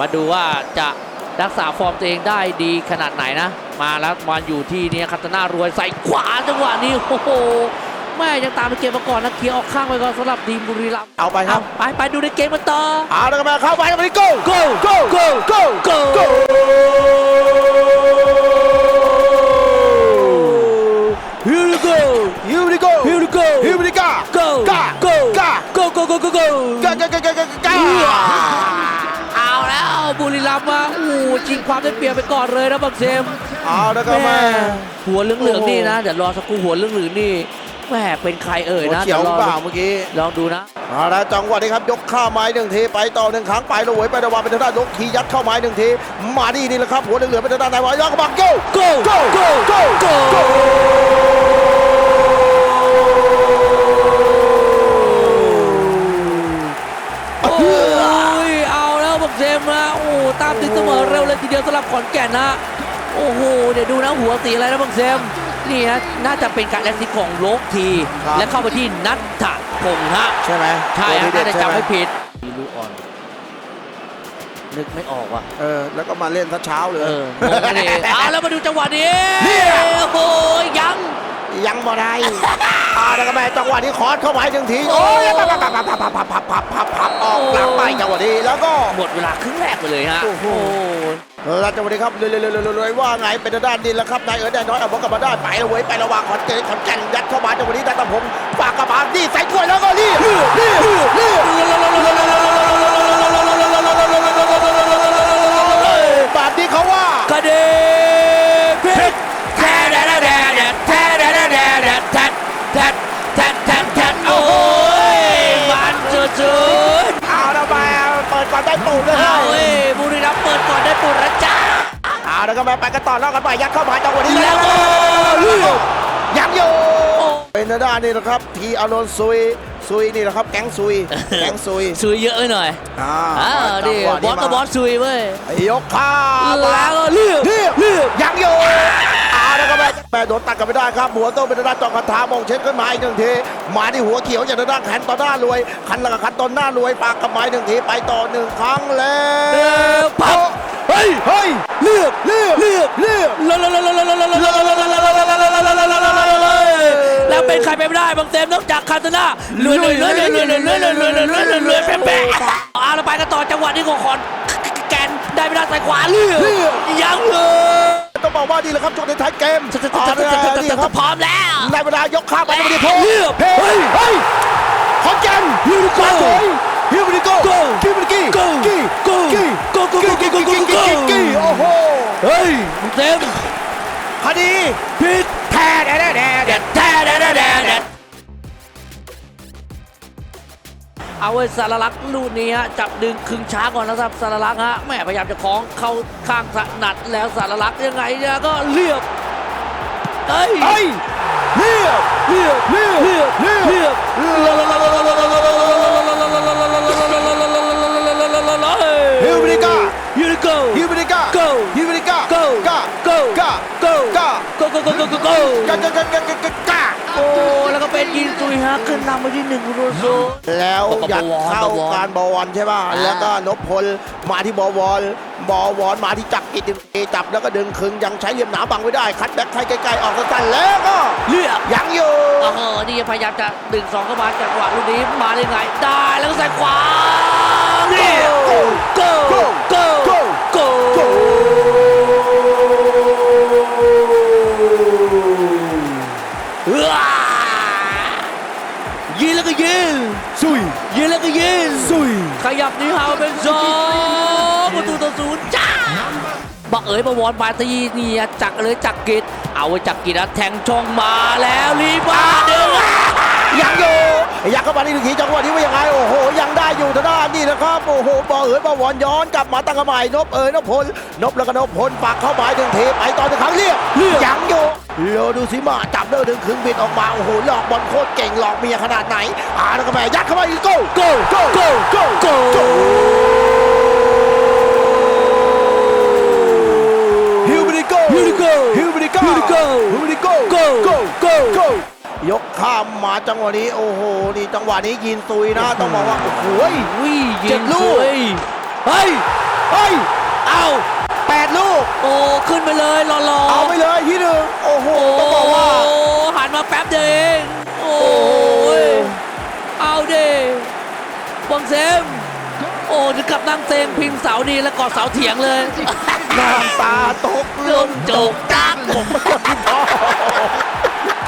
มาดูว่าจะรักษาฟอร์มตัวเองได้ดีขนาดไหนนะ มาแล้วมาอยู่ที่เนี่ยคัตนารวยใส่ขวาจังหวะนี้โอ้โหแม่ยังตามไปเกมมาก่อนนะเคลียร์ออกข้างไปก่อนสำหรับทีมบุรีรัมย์เอาไปครับ ไปไปดูในเกมกันต่อเอาแล้วก็มาเข้าไปแล้วมาดิโก้โก้โก้โก้โก้โก้โก้ฮิวโก้ฮิวดิโก้ฮิวโก้ฮิวดิ บุรีรัมย์มาโอ้โหชิงความได้เปรียบไปก่อนเลยนะบังเซมเอาแล้วก็มาหัวเหลืองๆนี่นะเดี๋ยวรอสักครู่หัวเหลืองๆนี่แม่เป็นใครเอ่ยหัวนะเขียวดี๋เปล่าเมื่อกี้ลองดูนะเอาละจังหวะนี้ครับยกข้าไม้หนึ่งทีไปต่อหนึ่งครั้งไปเลยเว้ยไประวังเป็นทางด้านยกทียัดเข้าไม้หนึ่งทีมาดีนี่แหละครับหัวเหลืองๆเป็นทางด้านไหนวะยกกระบังโก้โก้โก้โก้โก้ เอาแล้วบังเซมนะโอ้ตามติดเสมอเร็วเลยทีเดียวสำหรับขอนแก่นนะโอ้โหเดี๋ยวดูนะหัวสีอะไรนะบังเซมนี่นะน่าจะเป็นการแลกซิกของโลกทีและเข้าไปที่นัทธพงษ์ฮะใช่ไหมใช่ฮะตัวน่านี้จะเด็ดใช่จำไหมไม่ผิดมีลูกอ่อน นึกไม่ออกว่ะ เออแล้วก็มาเล่นซะเช้าเลย เอองงเลยเอาแล้วมาดูจังหวะนี้เนี่ยโอ้โหยังยัง บ่ได้อ่าแล้วก็แม่จังหวะนี้คอร์สเข้าไปหนึ่งทีโอ้ยพับพับพับพับพับพับพับพับพับออกหลังไปจังหวะนี้แล้วก็หมดเวลาครึ่งแรกไปเลยฮะโอ้โหแล้วจังหวะนี้ครับเรื่อยๆๆๆๆว่าไงเป็นทางด้านดินแล้วครับนายเอ๋ยได้น้อยเอาบอลกลับมาได้ไปแล้วเว้ยไประหว่างขอนแก่นขอนแก่นยัดเข้ามาจังหวะนี้ได้ตะพงฝากกระบาลนี่ใส่ถ้วยแล้วก็นี่นี่นี่แบบ ตูดเลๆยเอาเว้ยบุรีรัมย์เปิดก่อนได้ปุ่นแล้วจ้าเอาแล้วก็มาไปกันต่อแล้วกันไปยัดเข้ามาจังหวะนี้แล้วก็เลือกยังอยู่โอ้เป็นทางด้านนี่นะครับทีอารอนซุยซุยนี่นะครับแก๊งซุยแก๊งซุยซุยเยอะไปหน่อยอ่าอ่าจัดิงหวะบอสก็บอสซุยเว้ยยกข้าแล้วก็เลือกเลือกเลือกยังอยู่เอาแล้วก็แม่ แม่โดนตัดกันไม่ได้ครับ หัวโตเป็นทางด้านจอมคาถามองเช็ดขึ้นมาอีกหนึ่งทีมาที่หัวเขียวจากทางด้านแขนต่อหน้ารวยคันแล้วก็คันต่อหน้ารวยปากกับไม้หนึ่งทีไปต่อหนึ่งครั้งแล้วปั๊บเฮ้ยเฮ้ยเลือกเลือกเลือกเลือกแล้วเป็นใครไปไม่ได้บางเต็มนอกจากคาตาน่าเลื่อยเลื่อยเลื่อยเลื่อยเลื่อยเลื่อยเลื่อยเลื่อยเลื่อยเลื่อยเลื่อยเลื่อยแป๊ะเอาเราไปกันต่อจังหวะนี้ของขอนแกนได้ไม่ได้ใส่ขวาเลือกยังเลย บอกว่านี่แหละครับช่วงในท้ายเกมเอาละนี่ครับพร้อมแล้วในเวลายกข้ามไปไม่ได้โทษเลือกเฮ้ยเฮ้ยขอนแก่นฮิวดิโก้มาสวยฮิวดิโก้โก้ฮิวดิกี้โก้กี้โก้กี้โก้โก้โก้โก้โก้โก้โก้กี้กี้โอ้โหเฮ้ยเต็มคดีผิดแท้แท้แท้แท้แดดแท้แด เอาไว้สารลักษณ์ลูกนี้ฮะจับดึงครึ่งช้าก่อนนะครับสารลักษณ์ฮะแม่พยายามจะคล้องเข้าข้างถนัดแล้วสารลักษณ์ยังไงเนี่ยก็เรียบเอ้ยเฮ้ยเรียบเรียบเรียบเรียบเรียบ ก้า Go Go Go Go Go Go ก้าก้าก้าก้าก้าก้าโอ้แล้วก็เป็นยินซุยฮะขึ้นนำไปที่หนึ่งโรโซแล้วยัดเข้าการบอลใช่ป่ะอ่าแล้วก็นพพลมาที่บอวอลบอวอลมาที่จักรกิจจับแล้วก็ดึงคึงยังใช้เหลี่ยมหนาบังไว้ได้คัดแบ็คไทยใกล้ๆออกสั้นๆแล้วก็เลือกยังอยู่โอ้โหนี่พยายามจะดึงสองเข้ามาจากจังหวะลูกนี้มาเลยไงได้แล้วก็ใส่ขวา ยิงแล้วก็ยิงซุยยิงแล้วก็ยิงซุยขยับหนีห่างเป็นสองประตูต่อศูนย์จ้าบักเอ๋ยประวอนบาตีนี่จักรเลยจักรกิจเอาไว้จักรกิจนะแทงช่องมาแล้วรีบมาเด้อยังอยู่ยังเข้ามาที่หนึ่งทีจังหวะนี้ว่ายังไงโอ้โห ยังได้อยู่ทางด้านนี่นะครับโอ้โหบอเอ๋ยบอวอนย้อนกลับมาตั้งกระหม่นบเอ๋ยนพพลนบแล้วก็นพพลปากเข้าไปหนึ่งทีไปต่อหนึ่งครั้งเรียกเรียกยังอยู่ โลดูสิมาจับเด้อดึงคึงบิดออกมาโอ้โหหลอกบอลโคตรเก่งหลอกเมียขนาดไหนอ่าแล้วก็แม่ยัดเข้าไปอีกโก้โก้โก้โก้โก้โก้โก้ฮิวบิดิโก้ฮิวดิโก้ฮิวบิดิโก้ฮิวดิโก้ฮิวบิดิโก้โก้โก้โก้โก้ยกข้ามมาจังหวะนี้โอ้โหนี่จังหวะนี้ยินตุยนะต้องบอกว่าโอ้โหวิ่เจ็ยิดงลูสกวยเฮ้ยเฮ้ยเอา แปดลูก โอ้ขึ้นไปเลยรอรอเอาไปเลยที่หนึ่งโอ้โหโอ้ต้องบอกว่าหันมาแป๊บเดียวเองโอ้ยเอาดิบังเซมโอ้ถึงกับนั่งเซงพิงเสาดีแล้วกอดเสาเถียงเลยน้ำตาตกลมจกจัก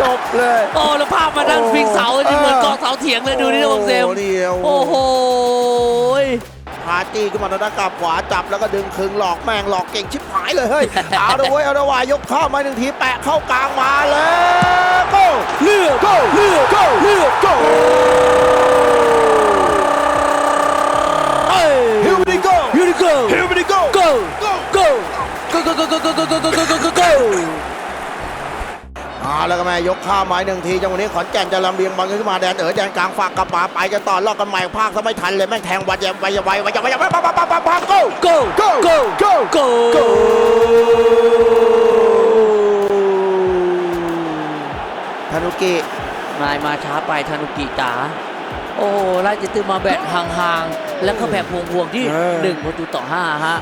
จบเลยโอ้แล้วภาพมานั่งพิงเสาจริงเหมือนกอดเสาเถียงเลยดูนี่นะบังเซมโอ้นี่โอ้โห มาจี้ขึ้นมาแล้วนะกลับขวาจับแล้วก็ดึงคึงหลอกแมงหลอกเก่งชิบหายเลยเฮ้ยเอาด้วยเอาละวยยกเข้ามาหนึ่งทีแปะเข้ากลางมาแล้วโก้เลือกโก้เลือกโก้เลือกโก้ Here we go! Here we go! Here we go! Go! Go! Go! Go! Go! Go! แล้วก็แม่ยกข้ามไม้หนึ่งทีจังหวะนี้ขอนแก่นจะลำเลียงบอลขึ้นมาแดนเอ๋อแดนกลางฝากกลับมาไปกันต่อลอกกันใหม่ภาคซะไม่ทันเลยแม่งแทงวันยังไวยังไวไวยังไวยังไวปั๊บปั๊บปั๊บปั๊บปั๊บ go go go go go go go ธนุกินายมาช้าไปธนุกิจ๋าโอ้ไล่จิตตึมาแบตห่างๆแล้วก็แบบพวงๆที่1ประตูต่อ5ฮะ